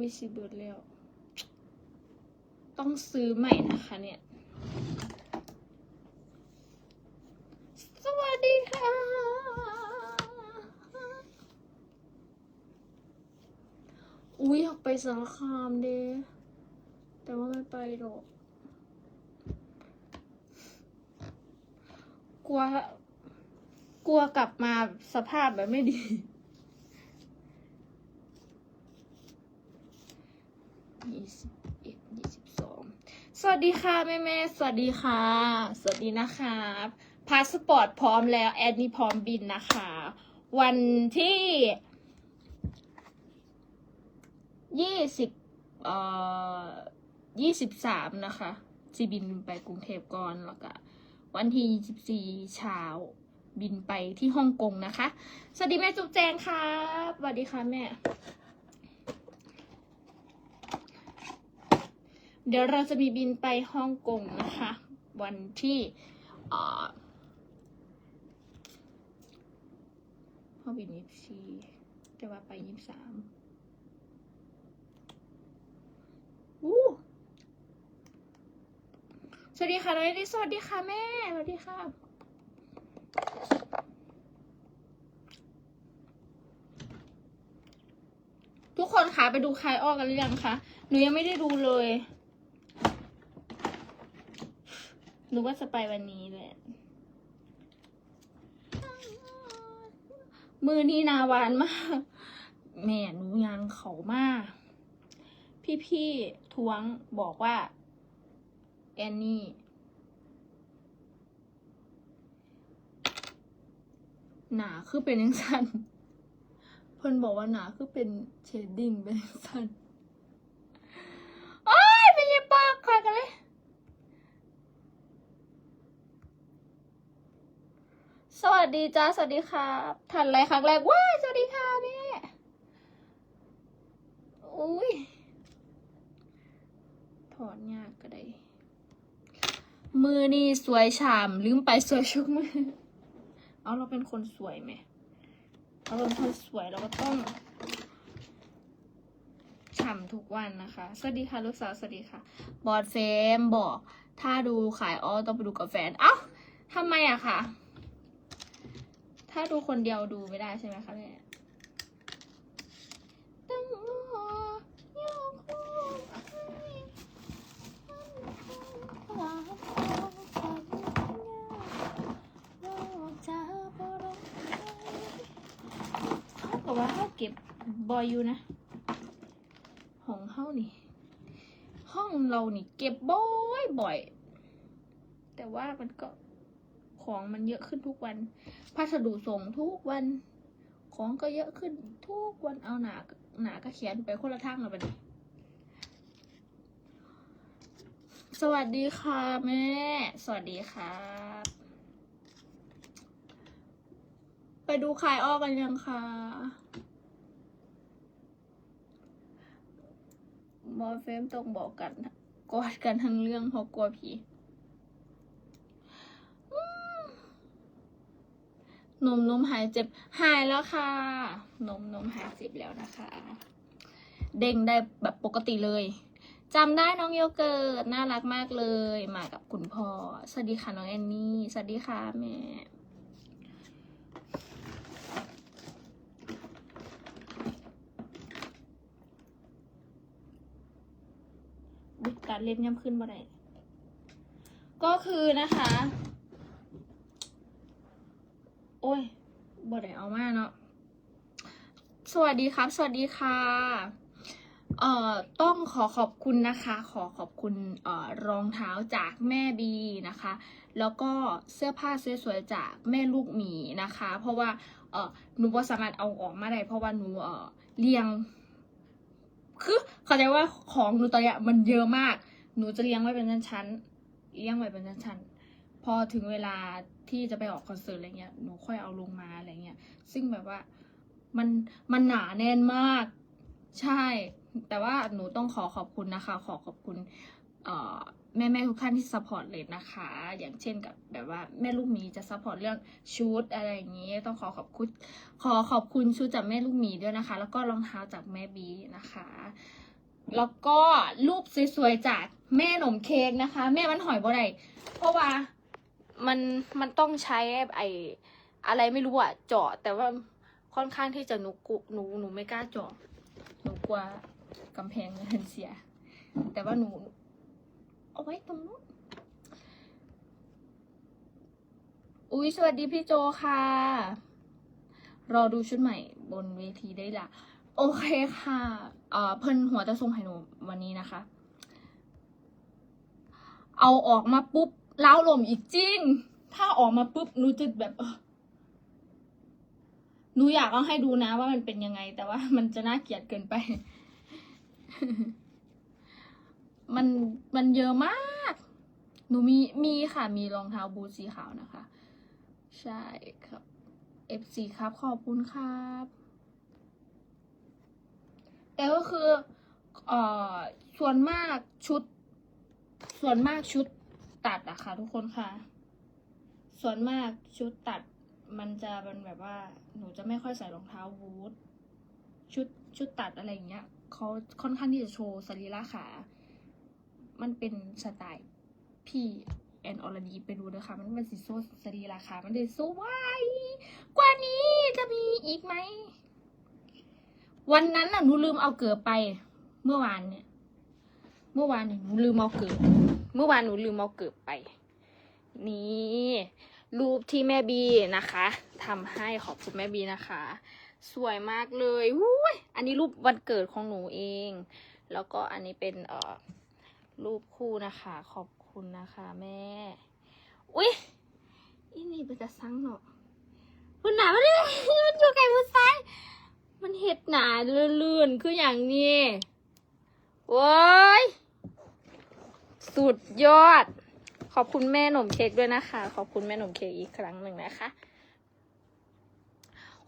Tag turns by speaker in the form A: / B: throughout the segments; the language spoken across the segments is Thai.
A: อุ้ยสิเบิดแล้ว ต้องซื้อใหม่นะคะเนี่ย สวัสดีค่ะ อุ้ยอยากไปสารคามเด้แต่ว่าไม่ไปหรอก กลัว กลัวกลับมาสภาพแบบไม่ดี ยี่สิบเอ็ดยี่สิบสองสวัสดีค่ะแม่แม่สวัสดีค่ะ สวัสดีนะคะพาสปอร์ตพร้อมแล้ว แอดนี่พร้อมบินนะคะ วันที่ยี่สิบเอ่อยี่สิบสามนะคะจีบินไปกรุงเทพก่อนแล้วก็วันที่ยี่สิบสี่เช้าบินไปที่ฮ่องกงนะคะ สวัสดีแม่จุ๊บแจงครับสวัสดีค่ะแม่ เดี๋ยวเราจะมีบินไปฮ่องกงนะคะ วันที่เอ่อห้องบินยี่สิบสี่แต่ว่าไปยี่สิบสามอู้สวัสดีค่ะน้องเอลิสวัสดีค่ะแม่ สวัสดีค่ะ ทุกคนคะไปดูคายอ้อกันหรือยังคะ หนูยังไม่ได้ดูเลย หนูว่าจะไปวันนี้แหละ มือนี่นาวานมาก แม่หนูยังเขามาก พี่ๆทวงบอกว่า แอนนี่หนาคือเป็นยังสันเพิ่นบอกว่าหนาคือเป็นเชดดิ้งเป็นยังสันโอ้ยเป็นยังปากค่ะกันเลย สวัสดีจ้าสวัสดีครับทันไรครั้งแรกว้าสวัสดีค่ะแม่อุ้ยถอนยากก็ได้มือนี่สวยฉ่ำลืมไปสวยชุกมือ เอาเราเป็นคนสวยไหมเราเป็นคนสวยเราก็ต้องฉ่ำทุกวันนะคะ สวัสดีค่ะลูกสาวสวัสดีค่ะ บอดเฟมบอก ถ้าดูขายอ้อต้องไปดูกับแฟน เอ้าทำไมอะคะ ถ้าดูคนเดียวดูไม่ได้ใช่ไหมคะแม่ตั้งรอยกหูเขาบอกว่าเขาเก็บบอยอยู่นะห้องเฮานี่ ห้องเรานี่ เก็บบ่อยบ่อย แต่ว่ามันก็ของมันเยอะขึ้นทุกวัน พัสดุส่งทุกวัน ของก็เยอะขึ้นทุกวันเอาหนาหนาก็เขียนไปคนละทางเลยบัดนี้สวัสดีค่ะแม่ สวัสดีครับ ไปดูคายอ้อกันยังคะบอยเฟมต้องบอกกันกอดกันทั้งเรื่องเพราะกลัวผี นมนมหายเจ็บหายแล้วค่ะ นมนมหายเจ็บแล้วนะคะ เด้งได้แบบปกติเลยจำได้น้องโยเกิร์ตน่ารักมากเลย มากับคุณพ่อสวัสดีค่ะน้องแอนนี่สวัสดีค่ะแม่การเล่นย่ำขึ้นมาได้ก็คือนะคะ อ้ยบอได้เอามาเนาะสวัสดีครับ สวัสดีค่ะ เอ่อ ต้องขอขอบคุณนะคะ ขอขอบคุณเอ่อรองเท้าจากแม่บีนะคะ แล้วก็เสื้อผ้าสวยๆจากแม่ลูกหมีนะคะ เพราะว่าเอ่อหนูบ่สามารถเอาออกมาได้เพราะว่าหนูเอ่อเรียง คือเข้าใจว่าของหนูตอนเนี้ยมันเยอะมาก หนูจะเรียงไว้เป็นชั้นๆเรียงไว้เป็นชั้นๆพอถึงเวลา ที่จะไปออกคอนเสิร์ตอะไรเงี้ยหนูค่อยเอาลงมาอะไรเงี้ยซึ่งแบบว่ามันมันหนาแน่นมาก ใช่ แต่ว่าหนูต้องขอขอบคุณนะคะ ขอขอบคุณแม่แม่ๆทุกท่านที่ซัพพอร์ตเลยนะคะ อย่างเช่นกับแบบว่าแม่ลูกหมีจะซัพพอร์ตเรื่องชุดอะไรอย่างนี้ ต้องขอขอบคุณขอขอบคุณชุดจากแม่ลูกหมีด้วยนะคะ แล้วก็รองเท้าจากแม่บีนะคะ แล้วก็รูปสวยๆจากแม่หนมเค้กนะคะ แม่มันหอยบ่ได้เพราะว่า มันมันต้องใช้ไออะไรไม่รู้อะเจาะแต่ว่าค่อนข้างที่จะหนูกุหนูหนูไม่กล้าเจาะหนูกลัวกำแพงมันเสีย แต่ว่าหนูเอาไว้ตรงนู้นอุ้ยสวัสดีพี่โจค่ะ รอดูชุดใหม่บนเวทีได้ละโอเคค่ะเอ่อเพิ่นหัวจะทรงให้หนูวันนี้นะคะ เอาออกมาปุ๊บ ล้าวลมอีกจริง ถ้าออกมาปุ๊บหนูจะแบบหนูอยากเอาให้ดูนะว่ามันเป็นยังไง แต่ว่ามันจะน่าเกลียดเกินไป มันมันเยอะมาก หนูมีมีค่ะ มีรองเท้าบูทสีขาวนะคะ ใช่ครับ FC ครับขอบคุณครับแต่ก็คือเอ่อส่วนมากชุด ส่วนมากชุด ตัดอะค่ะ ทุกคนค่ะ ส่วนมากชุดตัดมันจะเป็นแบบว่า หนูจะไม่ค่อยใส่รองเท้าบูทชุดชุดตัดอะไรอย่างเงี้ยเขาค่อนข้างที่จะโชว์สรีระขา มันเป็นสไตล์พี่แอนออรดีไปดูเด้อค่ะ มันเป็นสีโซสรีระขามันจะสวยกว่านี้จะมีอีกไหม วันนั้นน่ะหนูลืมเอาเกิบไป เมื่อวานเนี่ย เมื่อวานเนี่ยหนูลืมเอาเกิบ เมื่อวานหนูลืมเอาเกิบไป นี่รูปที่แม่บีนะคะทำให้ขอบคุณแม่บีนะคะ สวยมากเลยอุ้ยอันนี้รูปวันเกิดของหนูเอง แล้วก็อันนี้เป็นเอ่อรูปคู่นะคะ ขอบคุณนะคะแม่ อุ้ยอีนี่เป็นจะซังเนาะคุณหนาไม่ได้มันอยู่ไกลผู้ายมันเห็ดหนาลื่นๆคืออย่างนี้โว้ย สุดยอด ขอบคุณแม่หนมเค้กด้วยนะคะ ขอบคุณแม่หนมเค้กอีกครั้งหนึ่งนะคะ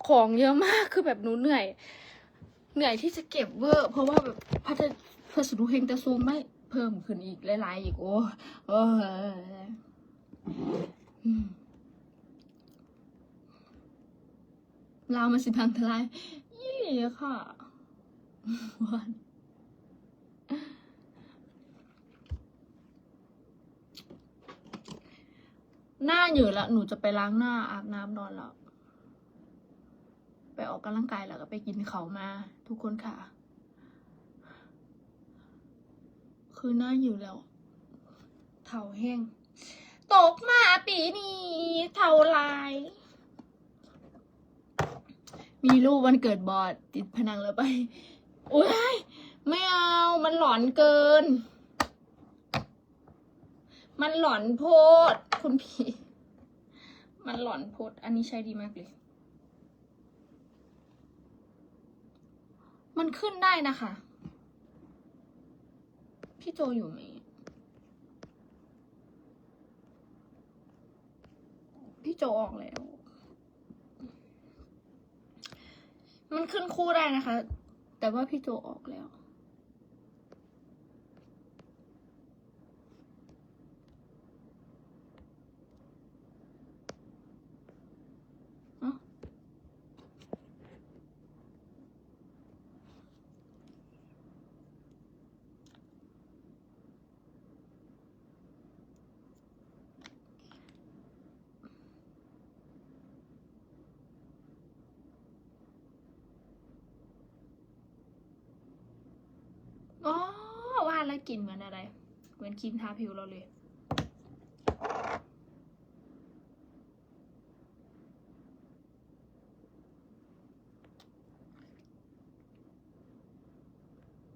A: ของเยอะมากคือแบบหนูเหนื่อย เหนื่อยที่จะเก็บเวอร์ เพราะว่าแบบพัฒพัสดุเฮงแต่ซูมไม่เพิ่มขึ้นอีกหลายๆอีกโอ้โอ้ยอืมลาวมาสิพังทลายยี่ค่ะวัน หน้าเหยื่อแล้ว หนูจะไปล้างหน้าอาบน้ำนอนแล้วไปออกกำลังกายแล้วก็ไปกินเขามา ทุกคนค่ะ คือหน้าอยู่แล้วเถาแห้งตกมาปีนี้เท่าไรมีรูปวันเกิดบอดติดผนังแล้วไปโอ้ยไม่เอามันหลอนเกิน มันหลอนโพด คุณพี่ มันหลอนโพดอันนี้ใช้ดีมากเลย มันขึ้นได้นะคะ พี่โจอยู่ไหม พี่โจออกแล้ว มันขึ้นคู่ได้นะคะ แต่ว่าพี่โจออกแล้ว เอ้า อ๋อว่าแล้ว กลิ่นเหมือนอะไร เหมือนครีมทาผิวเราเลย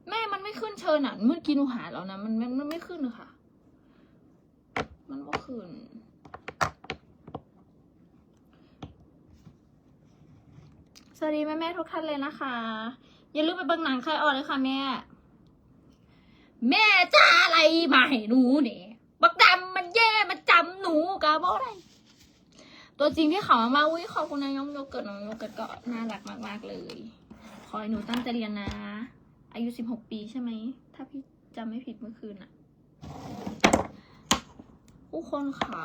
A: แม่มันไม่ขึ้นเชิญอะ เมื่อกี้หนูหาแล้วนะ มันมันไม่ขึ้นเลยค่ะ มันว่าขึ้นสวัสดีแม่แม่ทุกท่านเลยนะคะ อย่าลืมไปเบิ่งหนังใครออกเลยค่ะแม่ แม่จะอะไรมาให้หนูเนี่ยบักดำมันแย่มันจำหนูกะบ่ได้ตัวจริงที่เขามาอุ้ยขอบคุณนะน้องโยเกิร์ตน้องโยเกิร์ตก็น่ารักมากๆเลย ขอให้หนูตั้งใจเรียนนะ อายุสิบหกปีใช่ไหม ถ้าพี่จำไม่ผิดเมื่อคืนอะผู้คนค่ะ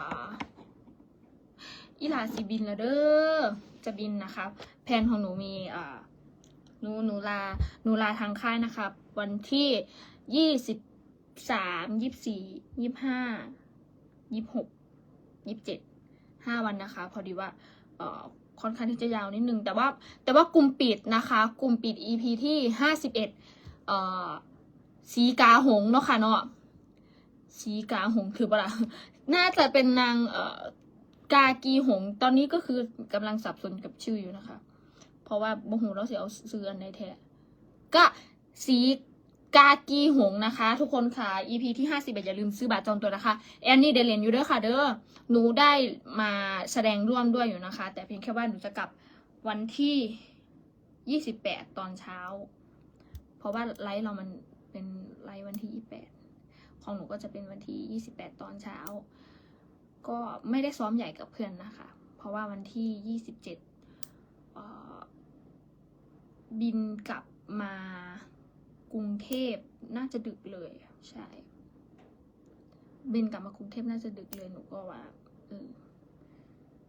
A: อีหลาสีบินแล้วเด้อ จะบินนะคะแผนของหนูมีอ่าหนูหนูลาหนูลาทางค่ายนะคะวันที่ ยี่สิบสามยี่สี่ยี่ห้ายี่หกยี่เจ็ดห้าวันนะคะ พอดีว่าเอ่อค่อนข้างที่จะยาวนิดนึง แต่ว่าแต่ว่ากลุ่มปิดนะคะ กลุ่มปิด EP ที่ห้าสิบเอ็ดเอ่อสีกาหงเนาะค่ะเนาะสีกาหงคือปะล่ะน่าจะเป็นนางเอ่อกากีหง ตอนนี้ก็คือกำลังสับสนกับชื่ออยู่นะคะ เพราะว่าโมโหเราเสียเอาซื้ออันในแท้ก็สี กากีหงนะคะ ทุกคนค่ะ EP ที่ห้าสิบอย่าลืมซื้อบัตรจองตัวนะคะแอนนี่เดเลนอยู่เด้อค่ะเด้อหนูได้มาแสดงร่วมด้วยอยู่นะคะ แต่เพียงแค่ว่าหนูจะกลับวันที่ยี่สิบแปดตอนเช้า เพราะว่าไลฟ์เรามันเป็นไลฟ์วันที่ยี่แปดของหนูก็จะเป็นวันที่ยี่สิบแปดตอนเช้า ก็ไม่ได้ซ้อมใหญ่กับเพื่อนนะคะ เพราะว่าวันที่ยี่สิบเจ็ดบินกลับมา กรุงเทพน่าจะดึกเลยใช่บินกลับมากรุงเทพน่าจะดึกเลยหนูก็ว่าเออ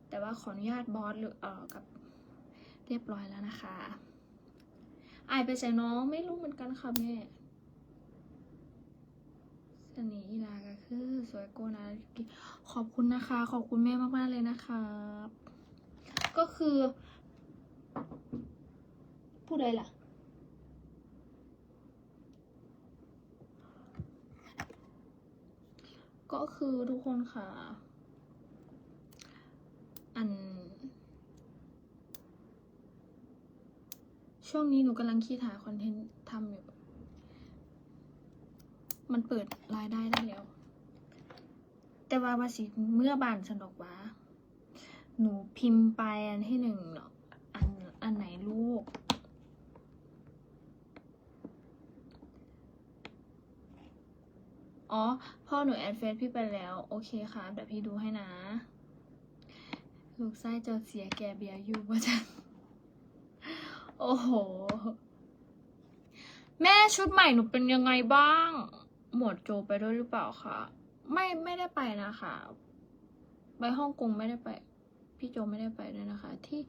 A: แต่ว่าขออนุญาตบอสหรือเออกับเรียบร้อยแล้วนะคะอายไปใส่น้องไม่รู้เหมือนกันค่ะแม่สนีอีลาก็คือ สวยโกนาขอบคุณนะคะ ขอบคุณแม่มากๆเลยนะคะก็คือ ผู้ใดล่ะ ก็คือทุกคนค่ะ อัน ช่วงนี้หนูกำลังคิดหาคอนเทนต์ทำอยู่ มันเปิดรายได้ได้แล้ว แต่ว่าว่าสิเมื่อบานฉนอกว่าหนูพิมพ์ไปอันที่หนึ่งเนาะอันอันไหนลูก อ๋อ พ่อหนูแอดเฟซพี่ไปแล้ว โอเคค่ะเดี๋ยวพี่ดูให้นะ ลูกไส้จ้าเสียแกเบียร์อยู่ว่าจังโอ้โห แม่ชุดใหม่หนูเป็นยังไงบ้าง หมวดโจไปด้วยหรือเปล่าคะไม่ไม่ได้ไปนะคะไปฮ่องกงไม่ได้ไป พี่โจไม่ได้ไปด้วยนะคะ ที่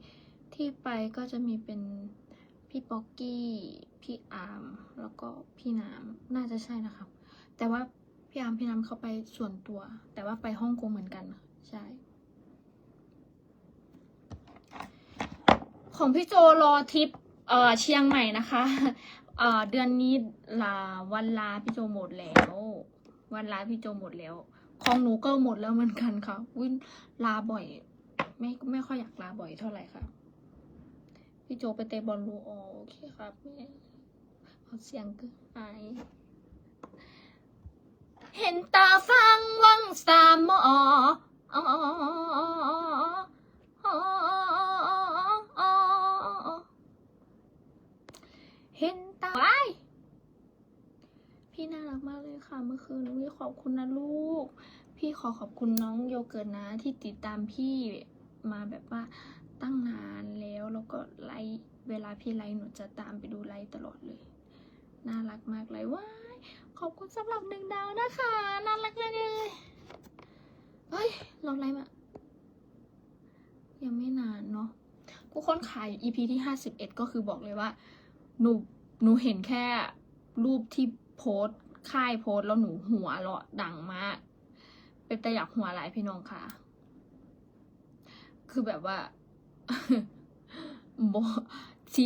A: ที่ไปก็จะมีเป็นพี่ป๊อกกี้ พี่อาร์ม แล้วก็พี่น้ำ น่าจะใช่นะครับ แต่ว่า พี่อาร์มพี่น้ำเขาไปส่วนตัว แต่ว่าไปฮ่องกงเหมือนกันใช่ ของพี่โจรอทริปเอ่อเชียงใหม่นะคะเอ่อเดือนนี้ลาวันลาพี่โจหมดแล้ว วันลาพี่โจหมดแล้ว ของหนูก็หมดแล้วเหมือนกันค่ะวินลาบ่อย ไม่ไม่ค่อยอยากลาบ่อยเท่าไหร่ค่ะพี่โจไปเตะบอลลูอ๋อโอเคครับแม่เขาเสียงกินไป เห็นตาฟังวังสามหมอเห็นตาว้ายพี่น่ารักมากเลยค่ะ เมื่อคืนวิขอบคุณนะลูก พี่ขอขอบคุณน้องโยเกิร์ตนะ ที่ติดตามพี่มาแบบว่าตั้งนานแล้วแล้วก็ไลฟ์เวลาพี่ไลฟ์หนูจะตามไปดูไลฟ์ตลอดเลย น่ารักมากเลยว้า ขอบคุณสำหรับหนึ่งดาวนะคะน่ารักเลยเฮ้ยเราไลฟ์มายังไม่นานเนาะทุกคนขาย EP ที่ห้าสิบเอ็ดก็คือบอกเลยว่า หนูหนูเห็นแค่รูปที่โพสค่ายโพสแล้วหนูหัวเราะดังมาก เป็นแต่อยากหัวหลายพี่น้องค่ะ คือแบบว่าโบที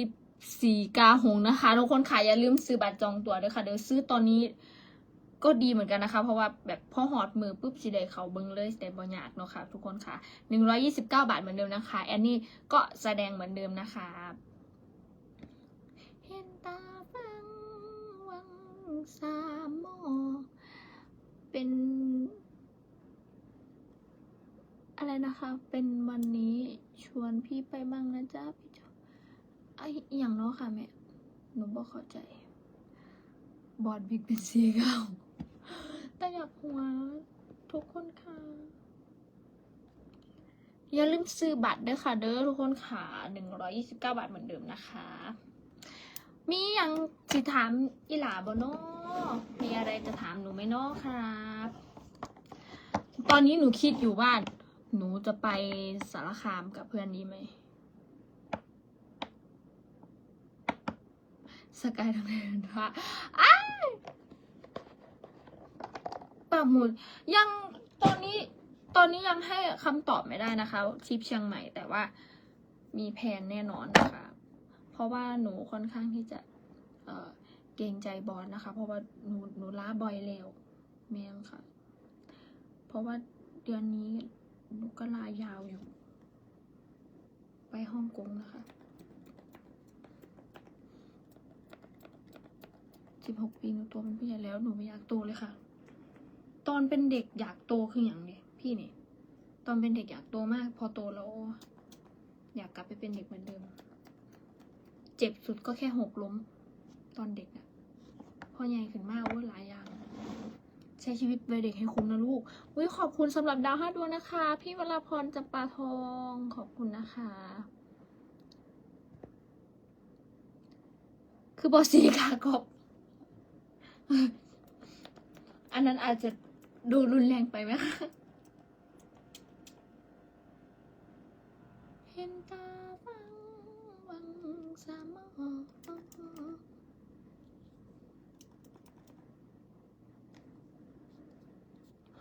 A: สีกาหงนะคะ ทุกคนค่ะอย่าลืมซื้อบัตรจองตั๋วด้วยค่ะ เดี๋ยวซื้อตอนนี้ก็ดีเหมือนกันนะคะ เพราะว่าแบบพอหอดมือปุ๊บสิได้เขาเบิ้งเลยแต่บอยากเนาะค่ะ ทุกคนค่ะหนึ่งร้อยี่สิบเก้าบาทเหมือนเดิมนะคะ แอนนี่ก็แสดงเหมือนเดิมนะคะเห็นตาฟังวังสามหมอเป็นอะไรนะคะ เป็นวันนี้ชวนพี่ไปบ้างนะจ๊ะพี่ ไออย่างเนาะค่ะแม่ หนูบอกเข้าใจ บอดบิ๊กเป็นสีเก้าแต่อยากหัวทุกคนค่ะ อย่าลืมซื้อบัตรด้วยค่ะ เด้อทุกคนค่ะหนึ่งร้อยี่สิบเก้าบาทเหมือนเดิมนะคะ มียังสิถามอีหลาบเนาะมีอะไรจะถามหนูไหมนาะครับ ตอนนี้หนูคิดอยู่ว่า หนูจะไปสารคามกับเพื่อนดีไหม สกายทางเดินพระอ้ายปักหมุดยังตอนนี้ตอนนี้ยังให้คำตอบไม่ได้นะคะทริปเชียงใหม่แต่ว่ามีแผนแน่นอนนะคะ เพราะว่าหนูค่อนข้างที่จะเอ่อเกรงใจบอสนะคะ เพราะว่าหนูหนูล้าบ่อยแล้วแม่งค่ะ เพราะว่าเดือนนี้หนูก็ลายาวอยู่ ไปฮ่องกงนะคะ สิบหกปีหนูโตเป็นผู้ใหญ่แล้วหนูไม่อยากโตเลยค่ะ ตอนเป็นเด็กอยากโตคืออย่างนี้พี่นี่ตอนเป็นเด็กอยากโตมาก พอโตแล้ว อยากกลับไปเป็นเด็กเหมือนเดิม เจ็บสุดก็แค่หกล้ม ตอนเด็กอะพอใหญ่ขึ้นมากโอ้ยหลายอย่าง ใช้ชีวิตวัยเด็กให้คุ้มนะลูกอุ้ยขอบคุณสำหรับดาวห้าดวงนะคะ พี่วราพรจำปาทองขอบคุณนะคะ คือบอสีกากบ อันนั้นอาจจะดูรุนแรงไปไหมคะเห็นตาฟังวังสามอ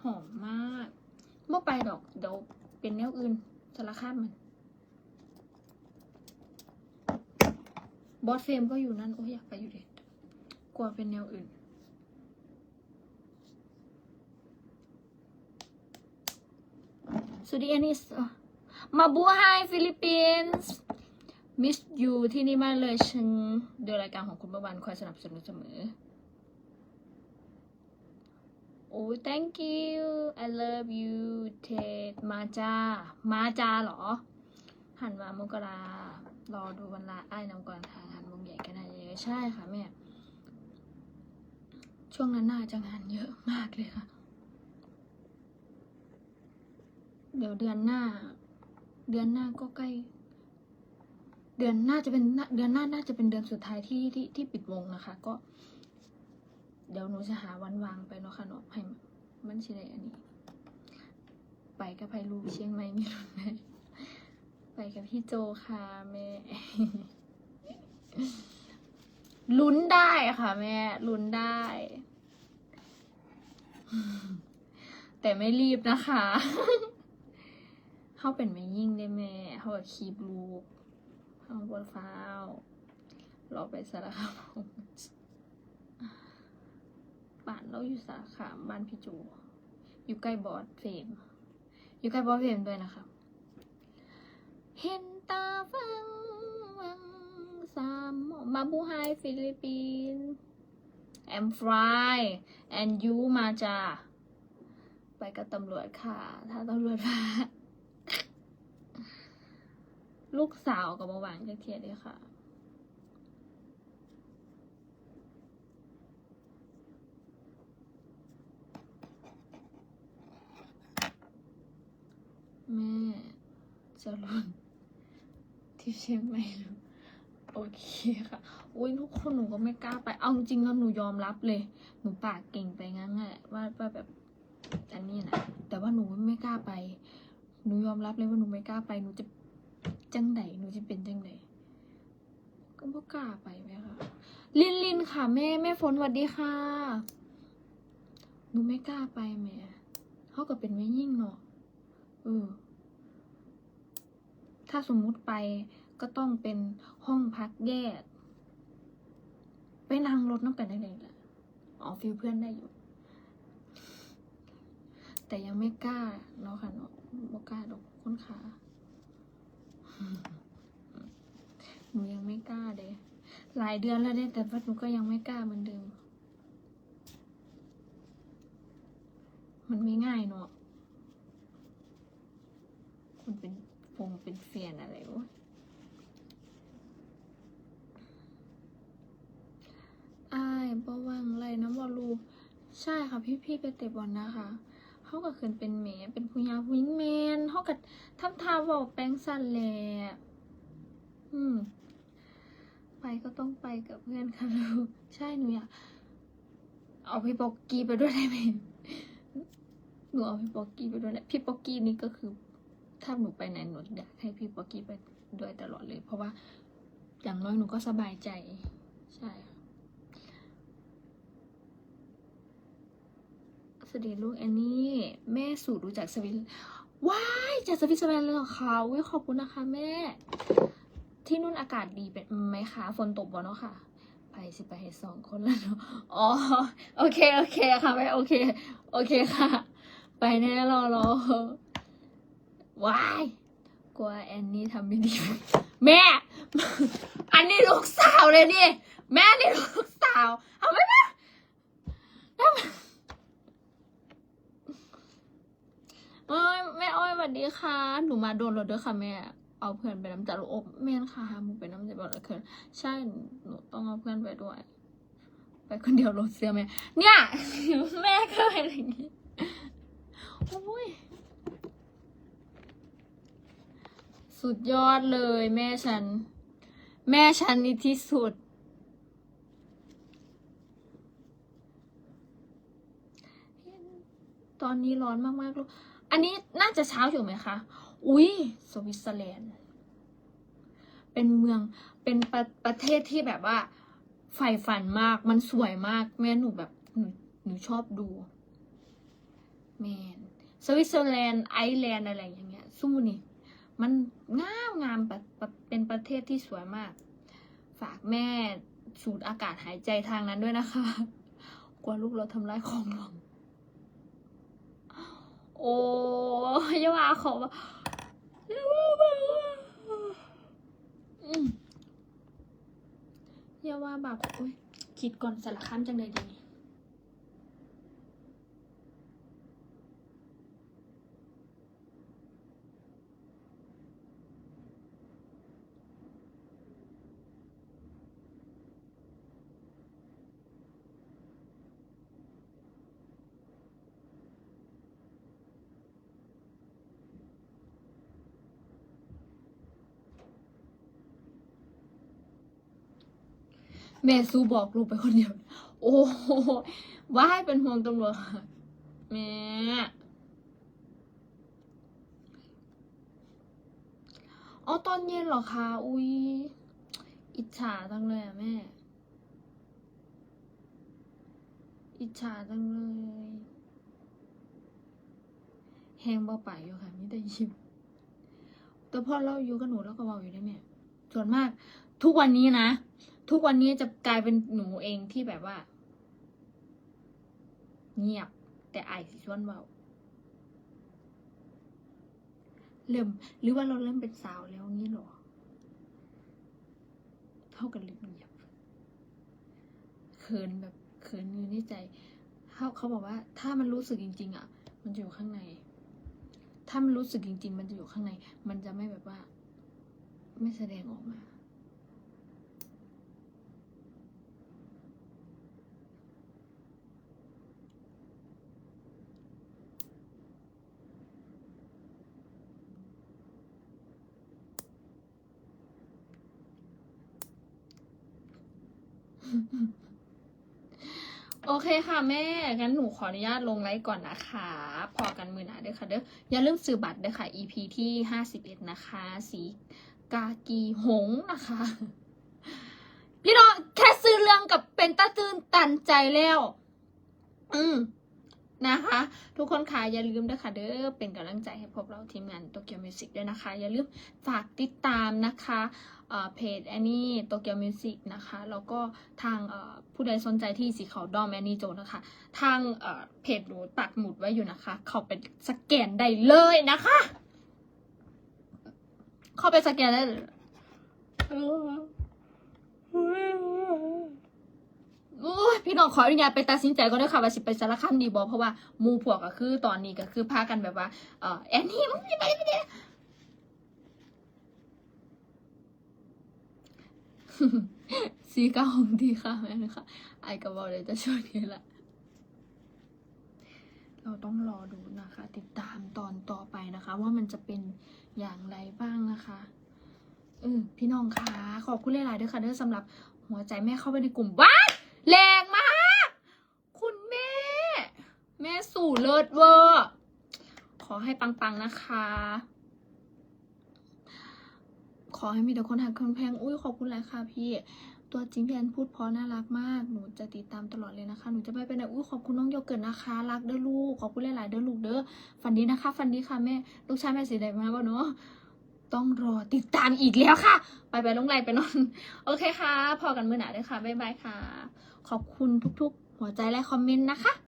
A: หอมมากเมื่อไปดอกเดี๋ยวเป็นแนวอื่นสารคามมัน บอสเฟรมก็อยู่นั่น โอ้ยอยากไปอยู่เด็ดกลัวเป็นแนวอื่น สวัสดีอนิสมาบูไฮฟิลิปปินส์มิสยูที่นี่มากเลยฉันดูรายการของคุณประวันคอยสนับสนุนเสมอโอ้ thank you I love you เทดมาจ้า มาจ้าเหรอ หันมามกรารอดูวันลาไอ้ายนำก่อนค่ะงานวงใหญ่กันนเยอะใช่ค่ะแม่ ช่วงนั้นน่าจะงานเยอะมากเลยค่ะ เดี๋ยวเดือนหน้า เดือนหน้าก็ใกล้ เดือนหน้าจะเป็นเดือนหน้าน่าจะเป็นเดือนสุดท้ายที่ที่ที่ปิดวงนะคะ ก็ เดี๋ยวหนูจะหาวันวางไปเนาะค่ะเนาะให้มันชิไดอันนี้ ไปกับไพรูเชียงใหม่มีรุ่นไหมไปกับพี่โจค่ะแม่ลุ้นได้ค่ะ แม่ลุ้นได้ แต่ไม่รีบนะคะ เข้าเป็นไม่ยิ่งได้แม่เข้ากับคีบลูกเข้าบนฟ้าวรอไปสารคามบ้านเราอยู่สารคามบ้านพี่จู อยู่ใกล้บอสเฟม อยู่ใกล้บอสเฟมด้วยนะคะเห็นตาฟังวังสามมาบูไฮฟิลิปปินส์ I'm fly and you มาจ้าไปกับตำรวจค่ะ ถ้าตำรวจพา ลูกสาวกับเบาหวานจะเทียดเลยค่ะ แม่จะรุนที่เชียงใหม่โอเคค่ะ อุ้ยทุกคนหนูก็ไม่กล้าไป เอาจริงแล้วหนูยอมรับเลย หนูปากเก่งไปงั้นแหละว่าว่าแบบอันนี้นะแต่ว่าหนูไม่กล้าไป หนูยอมรับเลยว่าหนูไม่กล้าไป หนูจะ จังไหนหนูจะเป็นจังไหนก็ไม่กล้าไปไหมคะลินลินค่ะแม่แม่ฝนสวัสดีค่ะ หนูไม่กล้าไปแม่เขาก็เป็นไม่ยิ่งเนาะเออ ถ้าสมมุติไปก็ต้องเป็นห้องพักแยก ไปนั่งรถน้ำกันได้เลยละอ๋อฟิลเพื่อนได้อยู่ แต่ยังไม่กล้าเนาะค่ะเนาะไม่กล้าดอกค้นขา หนูยังไม่กล้าเด้หลายเดือนแล้วเด้แต่ว่าหนูก็ยังไม่กล้าเหมือนเดิม มันไม่ง่ายเนาะคนเป็นฟงเป็นเฟียนอะไรวะอ้ายบวังไรน้ำบอลู ใช่ค่ะพี่พี่ๆไปเตะบอลนะคะ เขาก็คืนเป็นแหมเป็นผู้ยาวผู้หญิงแมนเขาก็ทำทาบอกแปลงสันแหละอืม ไปก็ต้องไปกับเพื่อนค่ะลูกใช่หนูอยากเอาพี่ปอกกี้ไปด้วยได้ไหมหนูเอาพี่ปอกกี้ไปด้วยได้พี่ปอกกี้นี่ก็คือ ถ้าหนูไปไหนหนูอยากให้พี่ปอกกี้ไปด้วยตลอดเลย เพราะว่าอย่างน้อยหนูก็สบายใจ ใช่ค่ะ สวัสดีลูกแอนนี่แม่สู่รู้จักสวิตว้ายจากสวิตเซอร์แลนด์เลยเหรอคะอุ้ยขอบคุณนะคะแม่ ที่นู่นอากาศดีเป็นไหมคะฝนตกบ่เนาะค่ะ ไปสิไปให้สองคนแล้วเนาะอ๋อโอเคโอเคค่ะแม่โอเค โอเคค่ะ ไปแน่รอรอว้ายกลัวแอนนี่ทำไม่ดีแม่ อันนี้ลูกสาวเลยนี่ แม่นี่ลูกสาวเอาไหมแม่ทำไมเอ้ยแม่อ้อยสวัสดี ค่ะ หนูมาโดนรถด้วยค่ะแม่ เอาเพื่อนไปน้ำจัดลูกอบแม่นค่ะหมูไปน้ำจัดบอกเลเกินใช่หนูต้องเอาเพื่อนไปด้วย ไปคนเดียวรถเสียแม่ เนี่ยแม่ก็เป็นอย่างนี้โอ้ยสุดยอดเลยแม่ฉัน แม่ฉันนี่ที่สุด ตอนนี้ร้อนมากๆลูก อันนี้น่าจะเช้าอยู่ไหมคะ อุ้ยสวิตเซอร์แลนด์ เป็นเมือง เป็นประประเทศที่แบบว่าใฝ่ฝันมาก มันสวยมาก แม่หนูแบบหนูหนูชอบดู แมนสวิตเซอร์แลนด์ ไอร์แลนด์อะไรอย่างเงี้ย สู้นี่ มันงามงามเป็นประเทศที่สวยมาก ฝากแม่สูดอากาศหายใจทางนั้นด้วยนะคะ กลัวลูกเราทำร้ายของหลง โอ้ยอยาว่าขอมาอย่าว่าแบบอืมย่าว่าแบบคิดก่อนสารคามจังเลยดี แม่ซูบอกลูกไปคนเดียว โอ้โหว่าให้เป็นห่วงตำรวจแม่อ๋อตอนเย็นเหรอคะ อุ้ยอิจฉาจังเลยอะแม่ อิจฉาจังเลยแหงเบาไปอยู่ค่ะนี่ได้ยินแต่พอเราอยู่กับหนูแล้วก็เบาอยู่ได้แม่ส่วนมาก ทุกวันนี้นะ ทุกวันนี้จะกลายเป็นหนูเองที่แบบว่า เงียบ แต่ไอายสิชวนเบาเริ่มหรือว่าเราเริ่มเป็นสาวแล้วงี้หรอ เท่ากันหรือเงียบเขินแบบเขินอยู่ในใจเขาเขาบอกว่า ถ้ามันรู้สึกจริง ๆ อะ มันจะอยู่ข้างใน ถ้ามันรู้สึกจริง ๆ มันจะอยู่ข้างใน มันจะไม่แบบว่า ไม่แสดงออกมา โอเคค่ะแม่ งั้นหนูขออนุญาตลงไลฟ์ก่อนนะคะ พอกันมือหนาเด้อค่ะเด้อ อย่าลืมซื้อบัตรเด้อค่ะ EP ที่ห้าสิบเอ็ดนะคะ สีกากีหงนะคะ พี่น้องแค่ซื้อเรื่องกับเป็นตาตื่นตันใจแล้ว อืม นะคะ ทุกคนค่ะอย่าลืมด้วยค่ะเด้อเป็นกำลังใจให้พวกเราทีมงานโตเกียวมิวสิกด้วยนะคะ อย่าลืมฝากติดตามนะคะเพจแอนนี่โตเกียวมิวสิกนะคะแล้วก็ทางผู้ใดสนใจที่สีขาวดอมแอนนี่โจนะคะ ทางเพจหนูปักหมุดไว้อยู่นะคะ เข้าไปสแกนได้เลยนะคะ เข้าไปสแกนได้เลย พี่น้องขออนุญาตไปตัดสินใจก็ได้ค่ะว่าสิไปสารคามดีบอเพราะว่ามูพวกก็คือตอนนี้ก็คือพากันแบบว่าเออแอนนี่มึงไม่ไปไม่ได้สีเก้าของดีค่ะแม่นะคะไอ้กระบอกเลยจะช่วยนี่แหละเราต้องรอดูนะคะ ติดตามตอนต่อไปนะคะ ว่ามันจะเป็นอย่างไรบ้างนะคะเออพี่น้องคะขอบคุณหลายๆด้วยค่ะเด้อสำหรับหัวใจแม่เข้าไปในกลุ่มว้า แรงมาก คุณแม่ แม่สู่เลิศเวอร์ขอให้ปังๆนะคะ ขอให้มีแต่คนหักคนแพง อุ้ยขอบคุณหลายค่ะพี่ ตัวจริงพี่แอนพูดเพราะน่ารักมาก หนูจะติดตามตลอดเลยนะคะ หนูจะไม่ไปไหนอุ้ยขอบคุณน้องโยเกิร์ตนะคะ รักเด้อลูก ขอบคุณหลายๆเด้อลูกเด้อ ฝันดีนะคะ ฝันดีค่ะแม่ ลูกชายแม่สีแดงมาบ่เนาะต้องรอติดตามอีกแล้วค่ะ ไปไปลงไลน์ไปนอน โอเคค่ะ พอกันเมื่อหนาเลยค่ะ บ๊ายบายค่ะ ขอบคุณทุกๆ หัวใจและคอมเมนต์นะคะ